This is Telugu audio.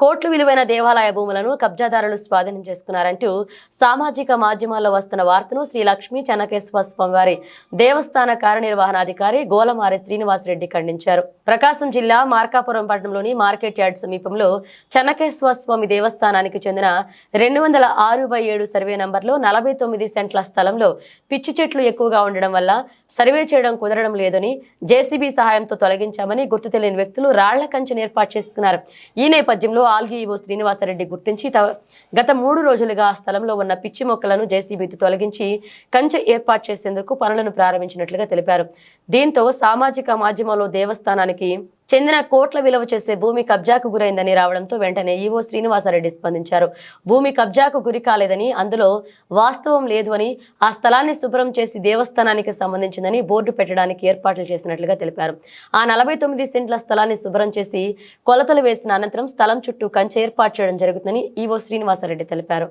కోట్లు విలువైన దేవాలయ భూములను కబ్జాదారులు స్వాధీనం చేసుకున్నారంటూ సామాజిక మాధ్యమాల్లో వస్తున్న వార్తను శ్రీ లక్ష్మీ చెన్నకేశ్వర స్వామివారి దేవస్థాన కార్యనిర్వహణాధికారి గోలమారి శ్రీనివాసరెడ్డి ఖండించారు. ప్రకాశం జిల్లా మార్కాపురం పట్టణంలోని మార్కెట్ యార్డ్ సమీపంలో చెన్నకేశ్వర స్వామి దేవస్థానానికి చెందిన రెండు వందల ఆరు బై ఏడు సర్వే నంబర్లో నలభై తొమ్మిది సెంట్ల స్థలంలో పిచ్చి చెట్లు ఎక్కువగా ఉండడం వల్ల సర్వే చేయడం కుదరడం లేదని జేసీబీ సహాయంతో తొలగించామని గుర్తు తెలియని వ్యక్తులు రాళ్ళ కంచెను ఏర్పాటు చేసుకున్నారు. ఈ నేపథ్యంలో ఆల్గీ ఈవో శ్రీనివాసరెడ్డి గుర్తించి త- గత మూడు రోజులుగా ఆ స్థలంలో ఉన్న పిచ్చి మొక్కలను జేసీబీతో తొలగించి కంచె ఏర్పాటు చేసేందుకు పనులను ప్రారంభించినట్లుగా తెలిపారు. దీంతో సామాజిక మాధ్యమంలో దేవస్థానానికి చెందిన కోట్ల విలువ చేసే భూమి కబ్జాకు గురైందని రావడంతో వెంటనే ఈవో శ్రీనివాసరెడ్డి స్పందించారు. భూమి కబ్జాకు గురి కాలేదని అందులో వాస్తవం లేదు అని ఆ స్థలాన్ని శుభ్రం చేసి దేవస్థానానికి సంబంధించిందని బోర్డు పెట్టడానికి ఏర్పాట్లు చేసినట్లుగా తెలిపారు. ఆ నలభై తొమ్మిది సెంట్ల స్థలాన్ని శుభ్రం చేసి కొలతలు వేసిన అనంతరం స్థలం చుట్టూ కంచె ఏర్పాటు చేయడం జరుగుతుందని ఈవో శ్రీనివాసరెడ్డి తెలిపారు.